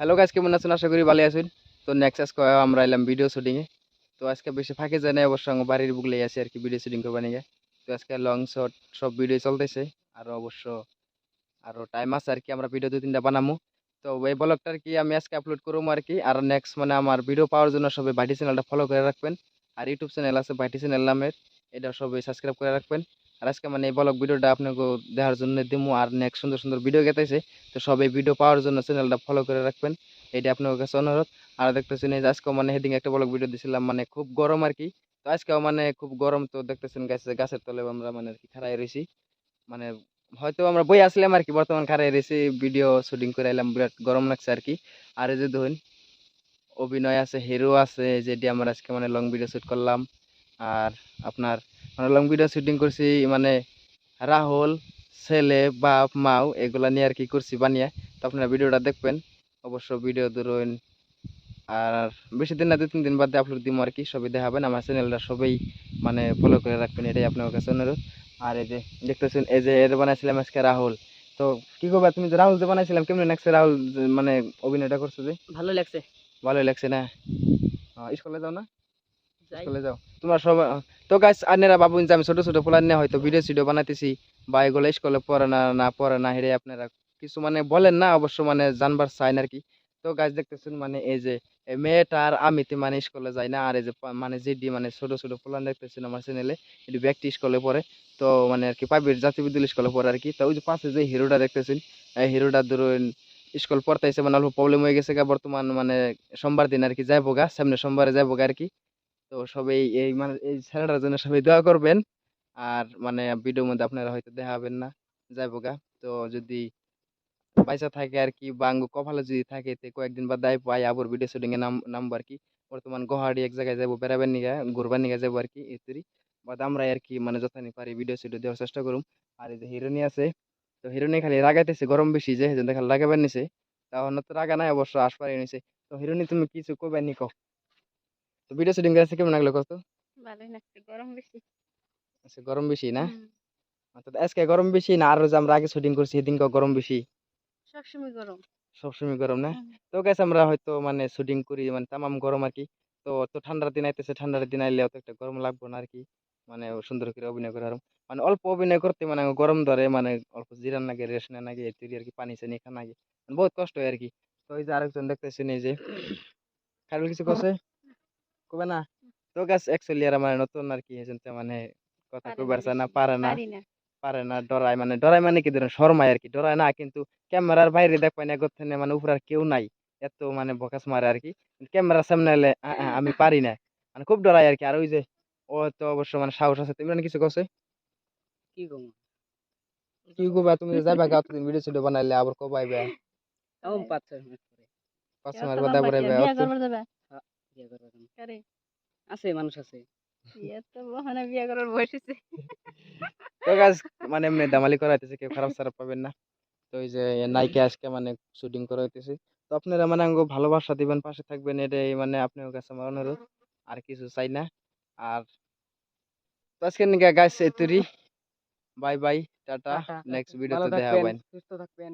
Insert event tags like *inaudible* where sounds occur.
Hello guys কেমন আছেন? আশা করি ভালো আছেন। তো নেক্সট আজকে আমরা এলাম ভিডিও শুটিং এ। তো আজকে বেশি ফাঁকে যায় না অবশ্য বাড়ির বুকলে আছি আর কি ভিডিও শুটিং করবা নিয়ে তো আজকে লং শট সব ভিডিও চলতেছে। আর অবশ্য আরও টাইম আছে আর কি আমরা ভিডিও দু তিনটা বানামু। তো এই ব্লগটা আর কি আমি আজকে আপলোড করব আর কি আর নেক্সট মানে আমার ভিডিও পাওয়ার জন্য সবাই ভাইটি চ্যানেলটা ফলো করে রাখবেন। আর ইউটিউব চ্যানেল আছে ভাইটি চ্যানেল নামের। এটা সবাই সাবস্ক্রাইব করে রাখবেন। আর আজকে মানে এই ব্লগ ভিডিওটা আপনাকে দেখার জন্য দিমু, আর নেক্সট সুন্দর সুন্দর ভিডিও গেতেছে তো সবাই ভিডিও পাওয়ার জন্য চ্যানেলটা ফলো করে রাখবেন এটা আপনার কাছে অনুরোধ। আর দেখতেছেন এই যে আজকে মানে হেদিং একটা ব্লগ ভিডিও দিছিলাম মানে খুব গরম আর কি। তো আজকেও মানে খুব গরম, তো দেখতেছেন গাছে গাছের তলে আমরা মানে আর কি খাড়াই রয়েছি মানে হয়তো আমরা বই আসলাম আর কি, বর্তমান খাড়াই রয়েছি ভিডিও শুটিং করে এলাম, বিরাট গরম লাগছে আর কি। আর এই যে ধরুন, অভিনয় আছে হিরো আছে যেটি আমরা আজকে মানে লং ভিডিও শুট করলাম। আর আপনার লং ভিডিও শুটিং করছি মানে রাহুল ছেলে বাপ মাও এগুলা নিয়ে আর কি করছি বানিয়ে। তো আপনারা ভিডিওটা দেখবেন অবশ্য ভিডিও ধরুন আর বেশি দিন না দু তিন দিন বাদে আপলোড দিব আর কি সবাই দেখাবেন। আমার চ্যানেলটা সবাই মানে ফলো করে রাখবেন এটাই আপনার কাছে অনুরোধ। আর এই যে দেখতেছেন এই যে এর বানাইছিলাম আজকে রাহুল। তো কি করবা তুমি যে রাহুল যে বানাইছিলাম কেমন লাগছে রাহুল মানে অভিনয়টা করছ যে? ভালো লাগছে। ভালোই লাগছে না? স্কুলে যাও না? স্কুলে যাও। তো গাছ যে আমি ছোট ছোট নিয়ে হয়তো ভিডিও সিডিও বানাইতেছি। বা এগুলো স্কুলে পড়ে না না পড়ে না, হেরে আপনারা কিছু মানে বলেন না, অবশ্য মানে জানবার চাইন আর কি। তো গাছ দেখতেছেন মানে এই যে মেয়েটা আর মানে স্কুলে না, আর এই যে মানে মানে ছোট ছোট দেখতেছেন আমার চ্যানেলে এটি ব্যক্তি স্কুলে পড়ে। তো মানে আর কি প্রাইভেট জাতীয় স্কুলে পড়ে আর কি। তো ওই যে পাশে যে হিরোটা দেখতেছেন, এই হিরোটা ধরুন স্কুল পড়তেছে মানে অল্প প্রবলেম হয়ে গেছে গা, বর্তমান মানে সোমবার দিন আর কি যাইবো গা, সামনে সোমবারে যাইবো গা আর কি। তো সবাই এই মানে এই ছেলেটার জন্য সবাই দোয়া করবেন। আর মানে ভিডিওর মধ্যে আপনারা হয়তো দেখা দেখাবেন না। যাইবো গা তো যদি পয়সা থাকে আর কি, বা আঙ্গু কপালে যদি থাকে, তো কয়েকদিন বাদ দায় পাই আবার ভিডিও শুটিংয়ে নাম, নামবো আর কি। বর্তমান গুয়াহাটি এক জায়গায় যাব বেড়াবেন নিগা ঘুরবার নিগা যাব আর কি ইত্যাদি বাদ আমরা আর কি মানে যথানি পারি ভিডিও সিডিও দেওয়ার চেষ্টা করুম। আর এই যে হিরোনি আছে, তো হিরোনি খালি রাগাইতেছে, গরম বেশি, যে সেজন্য খালি লাগাবার নিছে। তখন তো রাগা নাই, অবশ্য আসবার নিছে। তো হিরোনি তুমি কিছু কইবার নি কও? তো ভিডিও শুটিং করেছে কেমন লাগল কত? ভালোই লাগছে গরম বেশি। আচ্ছা গরম বেশি না? অর্থাৎ আজকে গরম বেশি না আরও যে আমরা আগে শুটিং করছি সেদিনকে গরম বেশি? সবসময় গরম। সবসময় গরম না? তো গাছ আমরা হয়তো মানে শুটিং করি মানে তামাম গরম আর কি। তো তো ঠান্ডার দিন আইতেছে ঠান্ডার দিন আইলে অত একটা গরম লাগবে না আর কি। মানে সুন্দর করে অভিনয় করে মানে অল্প অভিনয় করতে মানে গরম ধরে মানে অল্প জিরান লাগে রেস্ট নেওয়া লাগে এতুরি আর কি পানি চানি খান লাগে মানে বহুত কষ্ট হয় আর কি। তো ওই যে আরেকজন দেখতেছেন এই যে *coughs* খারুল কিছু করছে কবে না? তো গাছ অ্যাকচুয়ালি আর মানে নতুন আর কি মানে কথা পারে না না পারে না পারে না। ডরায় মানে ডরায় মানে কি ধরেন শর্মায় আর কি ডরায় না কিন্তু ক্যামেরার বাইরে দেখবেন এগোতে মানে উপরে আর কেউ নাই এত মানে বকাস মারে আর কি ক্যামেরার সামনে এলে আমি পারি না মানে খুব ডরাই আর কি আর ওই যে ও তো অবশ্য মানে সাহস আছে তুমি মানে কিছু করছে কি গম কি তুমি যে যাইবা গাত দিন ভিডিও সিডিও বানাইলে আবার কবে আইবে এমন পাঁচ ছয় মিনিট পরে পাঁচ করবার যাবে। বিয়ে করবে কেন? করে আছে মানুষ আছে। বিয়ে তো বিয়ে করার বয়স হয়েছে তো গাছ মানে এমনি দামালি করা হইতেছে কেউ খারাপ সারাপ পাবেন না। তো ওই যে নাইকে আজকে মানে শুটিং তো আপনারা মানে আঙ্গো ভালোবাসা দিবেন পাশে থাকবেন এটাই মানে আপনার কাছে আমার অনুরোধ। আর কিছু চাই না। আর তো আজকে নিকা গাছ এতুরি বাই বাই টাটা। নেক্সট ভিডিওতে দেখা সুস্থ থাকবেন।